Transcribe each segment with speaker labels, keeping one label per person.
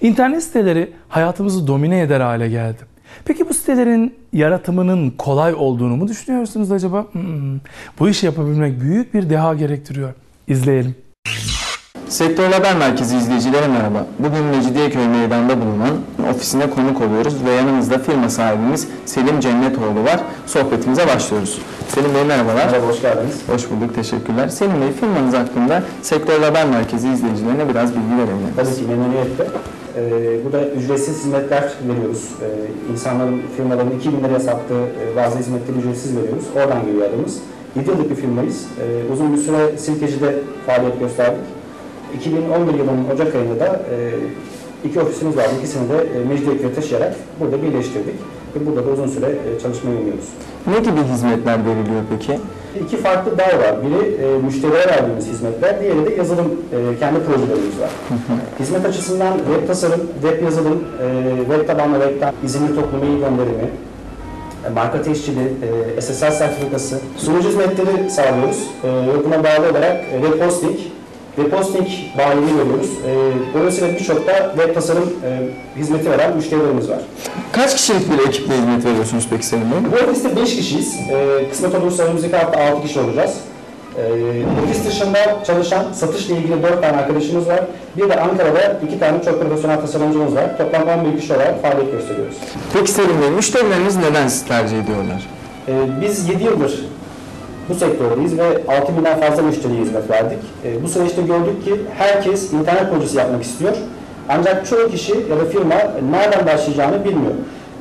Speaker 1: İnternet siteleri hayatımızı domine eder hale geldi. Peki bu sitelerin yaratımının kolay olduğunu mu düşünüyorsunuz acaba? Hmm. Bu işi yapabilmek büyük bir deha gerektiriyor. İzleyelim.
Speaker 2: Sektör Haber Merkezi izleyicileri merhaba. Bugün Mecidiyeköy Meydan'da bulunan ofisine konuk oluyoruz ve yanımızda firma sahibimiz Selim Cennetoğlu var. Sohbetimize başlıyoruz. Selim Bey merhabalar.
Speaker 3: Merhaba, hoş geldiniz.
Speaker 2: Hoş bulduk, teşekkürler. Selim Bey firmanız hakkında Sektör Haber Merkezi izleyicilerine biraz bilgi verebilir
Speaker 3: Tabii
Speaker 2: misiniz?
Speaker 3: ki memnuniyetle. Ee, burada ücretsiz hizmetler veriyoruz. Ee, insanların, firmaların 2000 liraya sattığı e, bazı hizmetleri ücretsiz veriyoruz. Oradan geliyor adımız. 7 yıllık bir firmayız. Ee, uzun bir süre Silkeci'de faaliyet gösterdik. 2011 yılının Ocak ayında da e, iki ofisimiz vardı. İkisini de e, Mecidiyeköy'e taşıyarak burada birleştirdik. Ve burada da uzun süre e, çalışmayı umuyoruz.
Speaker 2: Ne gibi hizmetler veriliyor peki?
Speaker 3: İki farklı dal var. Biri e, müşterilere verdiğimiz hizmetler, diğeri de yazılım, e, kendi projelerimiz var. Hizmet açısından web tasarım, web yazılım, e, web tabanlı webten izinli topluma iyi gönderimi, e, marka teşkili, e, SSL sertifikası, sunucu hizmetleri sağlıyoruz. E, buna bağlı olarak e, web hosting, web hosting bayiliği veriyoruz. E, dolayısıyla birçok da web tasarım e, hizmeti veren müşterilerimiz var.
Speaker 2: Kaç kişilik bir ekiple hizmet veriyorsunuz peki Selim Bey?
Speaker 3: Bu ofiste 5 kişiyiz. Ee, kısmet olursa önümüzdeki hafta 6 kişi olacağız. Ee, ofis dışında çalışan satışla ilgili 4 tane arkadaşımız var. Bir de Ankara'da 2 tane çok profesyonel tasarımcımız var. Toplam 11 kişi olarak faaliyet gösteriyoruz.
Speaker 2: Peki Selim Bey, müşterileriniz neden sizi tercih ediyorlar?
Speaker 3: Ee, biz 7 yıldır bu sektördeyiz ve 6000'den fazla müşteriye hizmet verdik. Ee, bu süreçte gördük ki herkes internet projesi yapmak istiyor. Ancak çoğu kişi ya da firma nereden başlayacağını bilmiyor.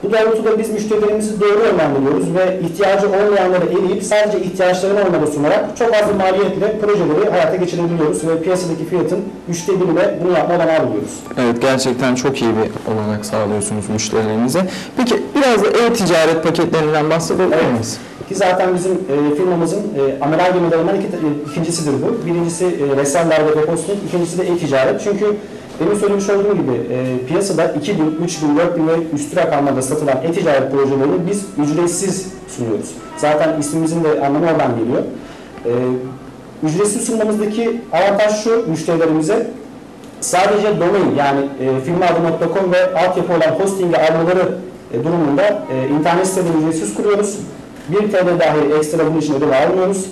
Speaker 3: Bu doğrultuda biz müşterilerimizi doğru yönlendiriyoruz ve ihtiyacı olmayanları eleyip sadece ihtiyaçlarını onlara sunarak çok az bir maliyetle projeleri hayata geçirebiliyoruz ve piyasadaki fiyatın üçte birine bunu yapma olanağı buluyoruz.
Speaker 2: Evet gerçekten çok iyi bir olanak sağlıyorsunuz müşterilerinize. Peki biraz da e-ticaret paketlerinden bahsedebilir
Speaker 3: Evet.
Speaker 2: miyiz?
Speaker 3: Ki zaten bizim e, firmamızın e, amiral gemilerinden iki, e, ikincisidir bu. Birincisi e, reseller ve depositing, ikincisi de e-ticaret. Çünkü demin söylemiş olduğum gibi e, piyasada 2000, 3000, 4000 ve üstü rakamlarda satılan e-ticaret projelerini biz ücretsiz sunuyoruz. Zaten ismimizin de anlamı oradan geliyor. E, ücretsiz sunmamızdaki avantaj şu müşterilerimize sadece domain yani e, firmaadı.com ve altyapı olan hosting'i almaları e, durumunda e, internet sitelerini ücretsiz kuruyoruz. 1 TL dahi ekstra bunun için ödeme almıyoruz.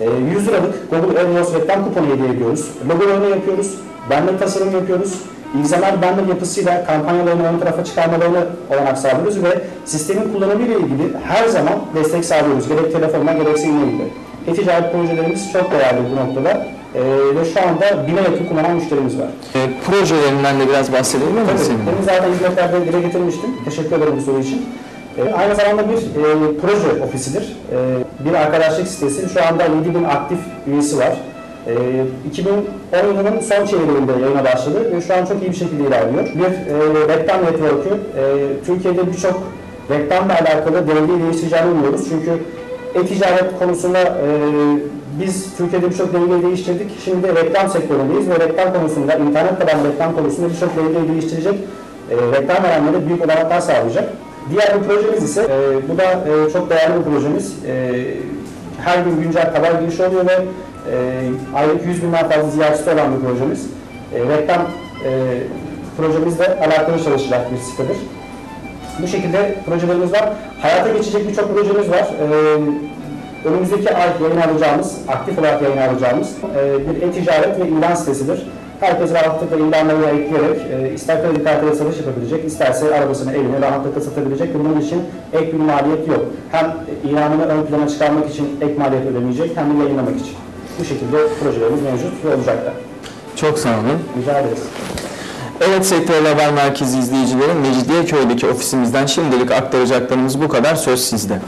Speaker 3: E, 100 liralık Google AdWords reklam kuponu hediye ediyoruz. Logolarını yapıyoruz. Banner tasarım yapıyoruz. İlzamer banner yapısıyla kampanyalarını ön tarafa çıkarmalarını olanak sağlıyoruz ve sistemin kullanımı ile ilgili her zaman destek sağlıyoruz. Gerek telefonla gerekse e-mailde. E-ticaret projelerimiz çok değerli bu noktada. E, ve şu anda bine yakın kullanan müşterimiz var.
Speaker 2: E, projelerinden de biraz bahsedelim mi
Speaker 3: Tabii, demin zaten hizmetlerde dile getirmiştim. Teşekkür ederim bu soru için. Ee, aynı zamanda bir e, proje ofisidir. Ee, bir arkadaşlık sitesi. Şu anda 7000 aktif üyesi var. Ee, 2010 yılının son çeyreğinde yayına başladı ve şu an çok iyi bir şekilde ilerliyor. Bir e, reklam network'ü. E, Türkiye'de birçok reklamla alakalı dengeyi değiştireceğini umuyoruz. Çünkü e-ticaret konusunda e, biz Türkiye'de birçok dengeyi değiştirdik. Şimdi de reklam sektöründeyiz ve reklam konusunda, internet tabanlı reklam konusunda birçok dengeyi değiştirecek e, reklam verenlere büyük olanaklar sağlayacak. Diğer bir projemiz ise, e, bu da e, çok değerli bir projemiz. E, her gün güncel haber girişi oluyor ve e, aylık 100 binden fazla ziyaretçisi olan bir projemiz. E, reklam e, projemizle alakalı çalışacak bir sitedir. Bu şekilde projelerimiz var. Hayata geçecek birçok projemiz var. Ee, önümüzdeki ay yayın alacağımız, aktif olarak yayın alacağımız e, bir e-ticaret ve ilan sitesidir. Herkes rahatlıkla ilanlarını ekleyerek e, ister kredi kartıyla satış yapabilecek, isterse arabasını, evini rahatlıkla satabilecek. Bunun için ek bir maliyet yok. Hem ilanını ön plana çıkarmak için ek maliyet ödemeyecek, hem de yayınlamak için. Bu şekilde projelerimiz mevcut ve olacaklar.
Speaker 2: Çok sağ olun.
Speaker 3: Rica ederiz.
Speaker 2: Evet Sektör Haber Merkezi izleyicileri Mecidiyeköy'deki ofisimizden şimdilik aktaracaklarımız bu kadar. Söz sizde.